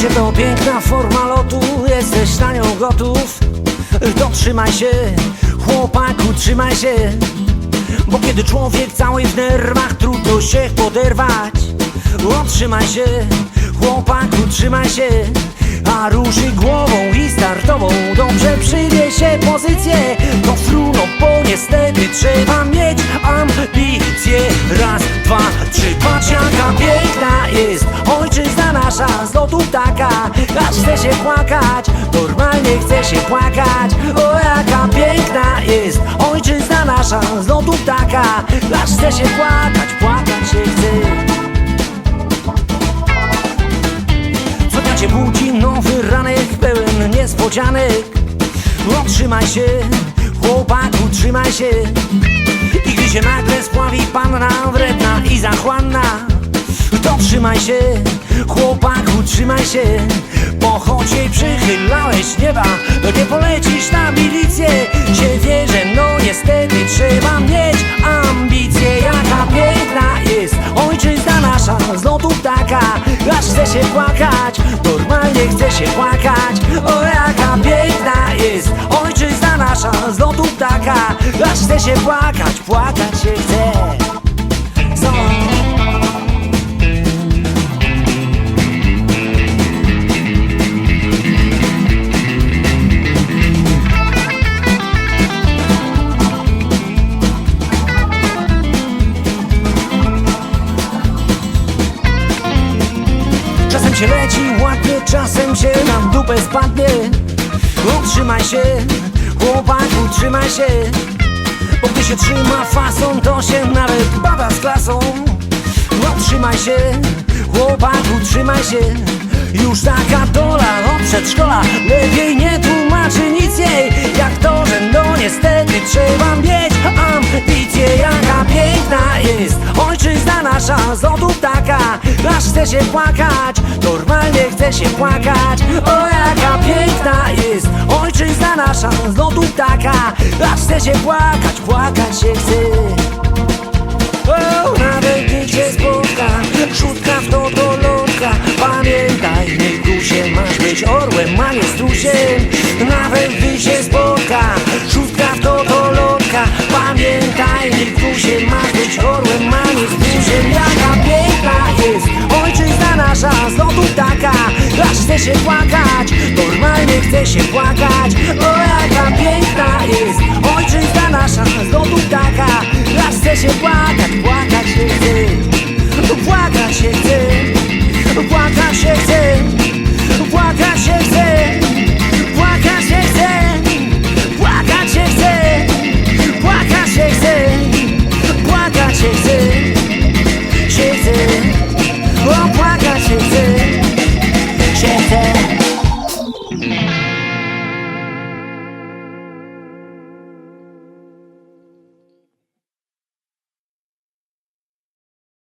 Życie to piękna forma lotu, jesteś na nią gotów? To trzymaj się, chłopaku, trzymaj się. Bo kiedy człowiek cały w nerwach, trudno się poderwać. Otrzymaj się, chłopaku, trzymaj się. A ruszy głową i startową Dobrze przyjmie się pozycję. To fruno, bo niestety trzeba mieć ambicje. Raz, dwa, trzy, patrz jaka piękna jest Ojczyzna nasza z lotu ptaka Aż chce się płakać, normalnie chce się płakać. O jaka piękna jest Ojczyzna nasza z lotu ptaka Aż chce się płakać, płakać się chce. Cię budzi nowy ranek pełen niespodzianek? Otrzymaj się, chłopaku, trzymaj się. I gdy się nagle spławi panna wredna i zachłanna To trzymaj się, chłopaku, trzymaj się. Choć jej przychylałeś nieba. To nie polecisz na milicję. Się wierzę, no niestety trzeba mieć ambicje. Jaka piękna jest ojczyzna nasza. Z lotu ptaka Aż chce się płakać, normalnie chce się płakać. O jaka piękna jest ojczyzna nasza. Z lotu ptaka Aż chce się płakać, płakać się chce Leci ładnie, czasem się na dupę spadnie. Utrzymaj się, chłopaku, trzymaj się Bo gdy się trzyma fason, to się nawet bada z klasą. Utrzymaj się, chłopaku, trzymaj się Już taka dola od przedszkola Lepiej nie tłumaczy nic jej Jak to, że no niestety Aż chce się płakać, normalnie chce się płakać. O jaka piękna jest ojczyzna nasza z lotu ptaka Aż chce się płakać, płakać się chce. O, nawet niech cię spotka Szóstka w to to lotka Pamiętaj, nie się Masz być orłem, a nie strusiem się płakać. Normalnie chce się płakać. O jaka piękna jest Ojczyzna nasza. Z lotu ptaka Aż chce się płakać Płakać się chce. Płakać się chce. Płakać się chce. Płakać się